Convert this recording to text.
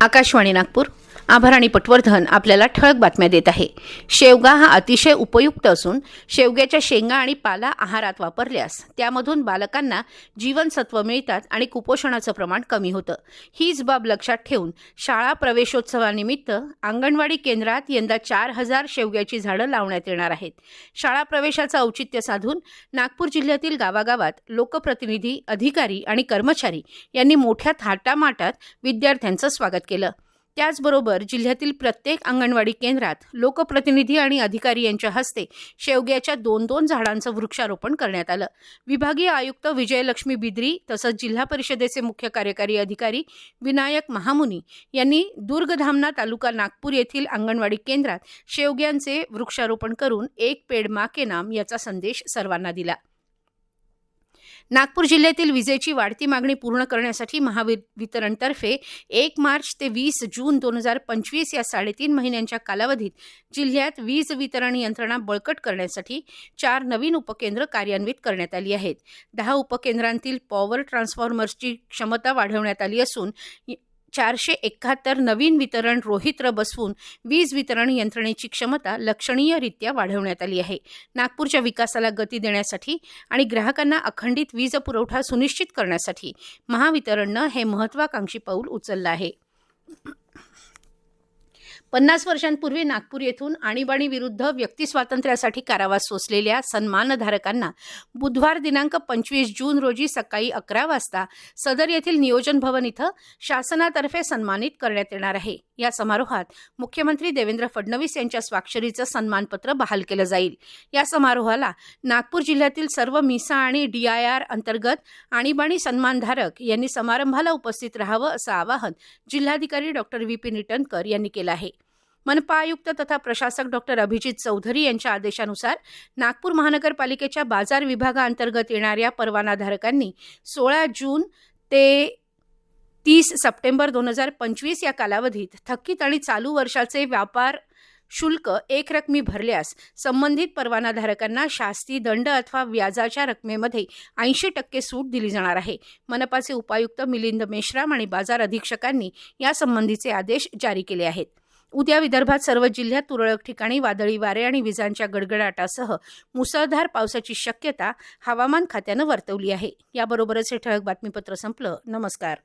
आकाशवाणी नागपूर. आभार आणि पटवर्धन आपल्याला ठळक बातम्या देत आहे. शेवगा हा अतिशय उपयुक्त असून शेवग्याच्या शेंगा आणि पाला आहारात वापरल्यास त्यामधून बालकांना जीवनसत्व मिळतात आणि कुपोषणाचं प्रमाण कमी होतं. हीच बाब लक्षात ठेवून शाळा प्रवेशोत्सवानिमित्त अंगणवाडी केंद्रात यंदा चार हजार शेवग्याची झाडं लावण्यात येणार आहेत. शाळा प्रवेशाचं औचित्य साधून नागपूर जिल्ह्यातील गावागावात लोकप्रतिनिधी अधिकारी आणि कर्मचारी यांनी मोठ्या थाटामाटात विद्यार्थ्यांचं स्वागत केलं. त्याचबरोबर जिल्ह्यातील प्रत्येक अंगणवाडी केंद्रात लोकप्रतिनिधी आणि अधिकारी यांच्या हस्ते शेवग्याच्या दोन दोन झाडांचं वृक्षारोपण करण्यात आलं. विभागीय आयुक्त विजयलक्ष्मी बिद्री तसंच जिल्हा परिषदेचे मुख्य कार्यकारी अधिकारी विनायक महामुनी यांनी दुर्गधामना तालुका नागपूर येथील अंगणवाडी केंद्रात शेवग्यांचे वृक्षारोपण करून एक पेड मा के नाम याचा संदेश सर्वांना दिला. नागपूर जिल्ह्यातील विजेची वाढती मागणी पूर्ण करण्यासाठी महावितरणतर्फे एक मार्च ते वीस जून दोन हजार पंचवीस या साडेतीन महिन्यांच्या कालावधीत जिल्ह्यात वीज वितरण यंत्रणा बळकट करण्यासाठी चार नवीन उपकेंद्र कार्यान्वित करण्यात आली आहेत. दहा उपकेंद्रांतील पॉवर ट्रान्सफॉर्मर्सची क्षमता वाढवण्यात आली असून चारशे एकाहत्तर नवीन वितरण रोहित्र बसवून वीज वितरण यंत्रणेची क्षमता लक्षणीयरित्या वाढवण्यात आली आहे. नागपूरच्या विकासाला गती देण्यासाठी आणि ग्राहकांना अखंडित वीज पुरवठा सुनिश्चित करण्यासाठी महावितरणनं हे महत्वाकांक्षी पाऊल उचललं आहे. पन्नास वर्षांपूर्वी नागपूर येथून आणीबाणी आणीबाणीविरुद्ध व्यक्तिस्वातंत्र्यासाठी कारावास सोसलेल्या सन्मानधारकांना बुधवार दिनांक पंचवीस जून रोजी सकाळी अकरा वाजता सदर येथील नियोजन भवन इथं शासनातर्फे सन्मानित करण्यात येणार आहे. या समारोहात मुख्यमंत्री देवेंद्र फडणवीस यांच्या स्वाक्षरीचं सन्मानपत्र बहाल केलं जाईल. या समारोहाला नागपूर जिल्ह्यातील सर्व मिसा आणि डीआयआर अंतर्गत आणीबाणी सन्मानधारक यांनी समारंभाला उपस्थित राहावं असं आवाहन जिल्हाधिकारी डॉक्टर व्ही पी निटनकर यांनी केलं आहे. मनपा आयुक्त तथा प्रशासक डॉक्टर अभिजित चौधरी यांच्या आदेशानुसार नागपूर महानगरपालिकेच्या बाजार विभागाअंतर्गत येणाऱ्या परवानाधारकांनी सोळा जून ते तीस सप्टेंबर दोन हजार पंचवीस या कालावधीत थकीत आणि चालू वर्षाचे व्यापार शुल्क एक रकमी भरल्यास संबंधित परवानाधारकांना शास्ती दंड अथवा व्याजाच्या रकमेमध्ये ऐंशी टक्के सूट दिली जाणार आहे. मनपाचे उपायुक्त मिलिंद मेश्राम आणि बाजार अधीक्षकांनी यासंबंधीचे आदेश जारी केले आहेत. उद्या विदर्भात सर्व जिल्ह्यात तुरळक ठिकाणी वादळी वारे आणि विजांच्या गडगडाटासह मुसळधार पावसाची शक्यता हवामान खात्यानं वर्तवली आहे. याबरोबरच हे ठळक बातमीपत्र संपलं. नमस्कार.